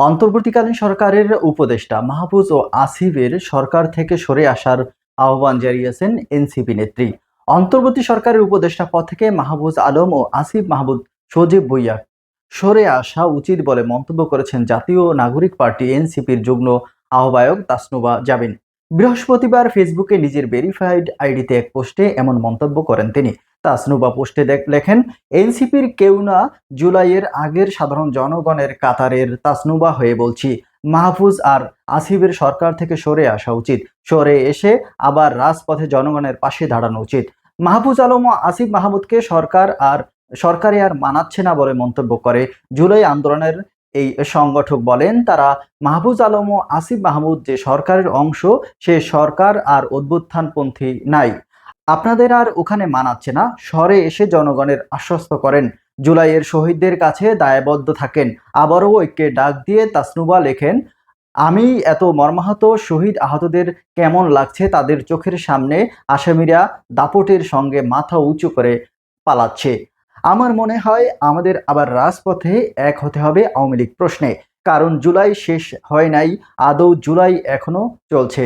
অন্তর্বর্তীকালীন সরকারের উপদেষ্টা মাহফুজ ও আসিফের সরকার থেকে সরে আসার আহ্বান জানিয়েছেন এনসিপি নেত্রী। অন্তর্বর্তী সরকারের উপদেষ্টা পদ থেকে মাহফুজ আলম ও আসিফ মাহমুদ সজীব ভুইয়া সরে আসা উচিত বলে মন্তব্য করেছেন জাতীয় নাগরিক পার্টি এনসিপির যুগ্ম আহ্বায়ক তাসনুবা জাবিন বৃহস্পতিবার ফেসবুকে নিজের ভেরিফাইড আইডিতে এক পোস্টে এমন মন্তব্য করেন তিনি। তাসনুবা পোস্টে লেখেন, এনসিপির কেউ না জুলাইয়ের আগের সাধারণ জনগণের কাতারের তাসনুবা হয়ে বলছি। মাহফুজ আর আসিফের সরকার থেকে সরে আসা উচিত। সরে এসে আবার রাজপথে জনগণের পাশে দাঁড়ানো উচিত। মাহফুজ আলম ও আসিফ মাহমুদকে সরকার আর সরকারে আর মানাচ্ছে না বলে মন্তব্য করে। জুলাই আন্দোলনের এই সংগঠক বলেন, তারা মাহফুজ আলম ও আসিফ মাহমুদ যে সরকারের অংশ, সে সরকার আর অভ্যুত্থানপন্থী নাই। আপনাদের আর ওখানে মানাচ্ছে না। সরে এসে জনগণের আশ্বস্ত করেন। জুলাইয়ের শহীদদের কাছে দায়বদ্ধ থাকেন। আবারও ঐক্যে ডাক দিয়ে তাসনুবা লেখেন, আমি এত মর্মাহত শহীদ আহতদের কেমন লাগছে তাদের চোখের সামনে? আসামিরা দাপটের সঙ্গে মাথা উঁচু করে পালাচ্ছে। আমার মনে হয় আমাদের আবার রাজপথে এক হতে হবে আওয়ামী লীগ প্রশ্নে, কারণ জুলাই শেষ হয় নাই, আদৌ জুলাই এখনও চলছে।